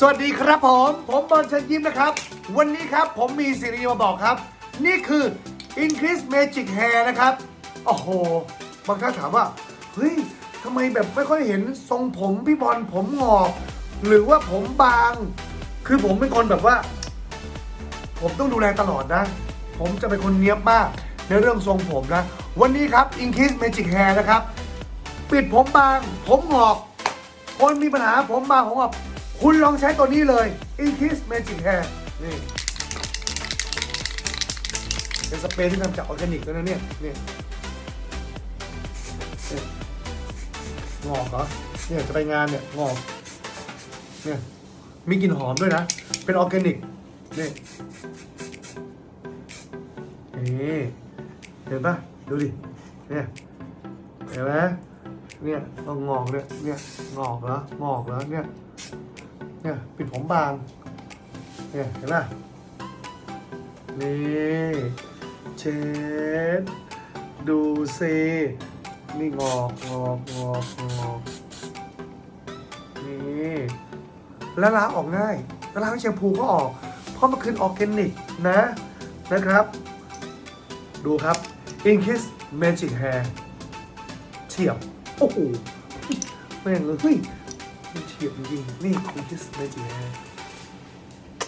สวัสดีครับผม ผมบอลเชิญยิ้มนะครับ วันนี้ครับผมมีสิ่งดีมาบอกครับ นี่คือ Increase Magic Hair นะครับ โอ้โห บางท่านถามว่า เฮ้ยทำไมแบบไม่ค่อยเห็นทรงผมพี่บอลผมงอก หรือว่าผมบาง คือผมเป็นคนแบบว่า ผมต้องดูแลตลอดนะ ผมจะเป็นคนเนี้ยบมากในเรื่องทรงผมนะ วันนี้ครับ Increase Magic Hair นะครับ ปิดผมบาง ผมงอก คนมีปัญหาผมบางผมงอก คุณลองใช้ตัวนี้เลย Increase Magic Hair นี่เป็นสเปรย์ที่ทำจากออร์แกนิกด้วยนะเนี่ยนี่เงอกเหรอเนี่ยจะไปงานเนี่ยงอกเนี่ยมีกลิ่นหอมด้วยนะ เป็นออร์แกนิกนี่นี่เห็นปะดูดิเนี่ยเห็นไหมเนี่ยต้องงอกเนี่ยเนี่ยงอกแล้วงอกแล้วเนี่ย เนี่ยปิดผมบางเนี่ยเห็นปะนี่เช็ดดูซินี่งอกงอกงอกงอกนี่แล้วล้างออกง่ายแล้วล้างแชมพูก็ออก เพราะมันคือออร์แกนิกนะนะครับ ดูครับ Inkis Magic Hair เฉียบโอ้โหแม่งเลย เฮ้ยมันเฉียบจ